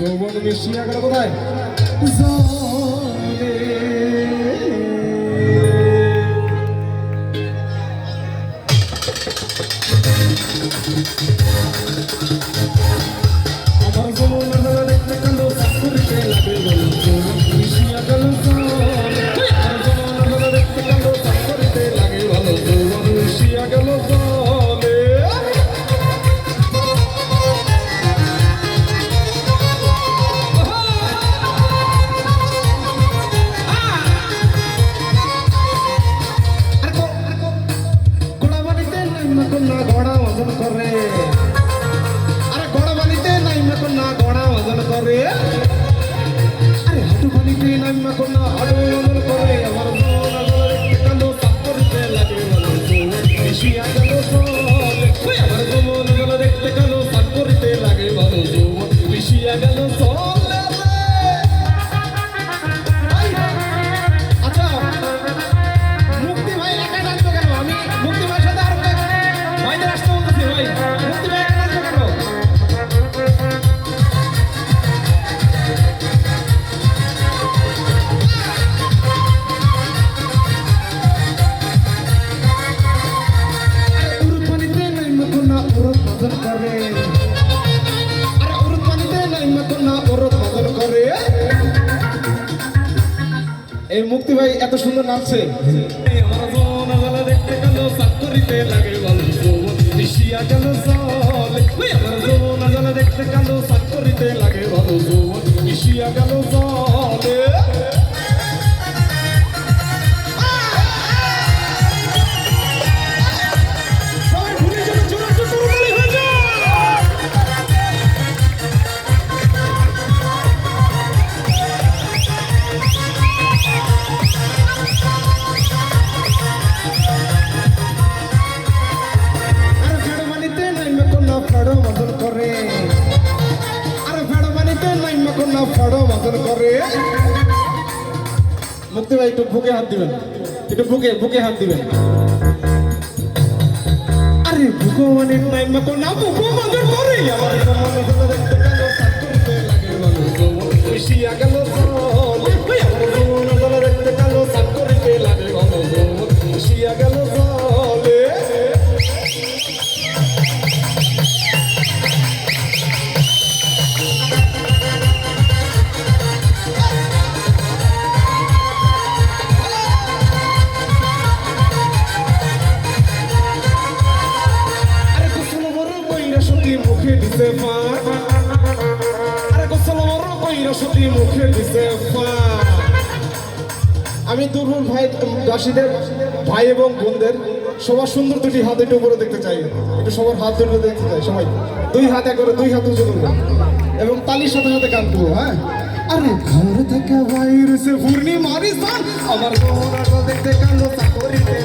যৌবন মিশিয়া গেল কোথায় জলে। ના ઘોડા વજન કરે. এই মুক্তি ভাই এত সুন্দর নাচছে। দেখতে গেল সাকরিতে লাগে ভালো মিশিয়া গেল নাইমা ফাড়ো মদন করে। মুক্তি ভাই, একটু বুকে হাত দিবেন। একটু বুকে বুকে হাত দিবেন। আরে, ভগবানের মানে না না বুকো মদন করে। আমার মনে হলো দেখতে গেল সাকুরতে লাগে মানুষ খুশি গেল দিছে আরে মুখে দিছে আমি দুর্বল ভাই দাসীদের ভাই এবং বোনদের সবার সুন্দর দুটি হাত একটু উপরে দেখতে চাই। একটু সবার হাত ধরলে দেখতে চাই, সবাই। দুই হাতে করে দুই হাত উঁচু করবে এবং তালির সাথে সাথে গান করব হ্যাঁ? আরে ঘর থেকে বাইরে সে পূর্ণিমারি আমার দেখতে কান্দ চাকরিতে।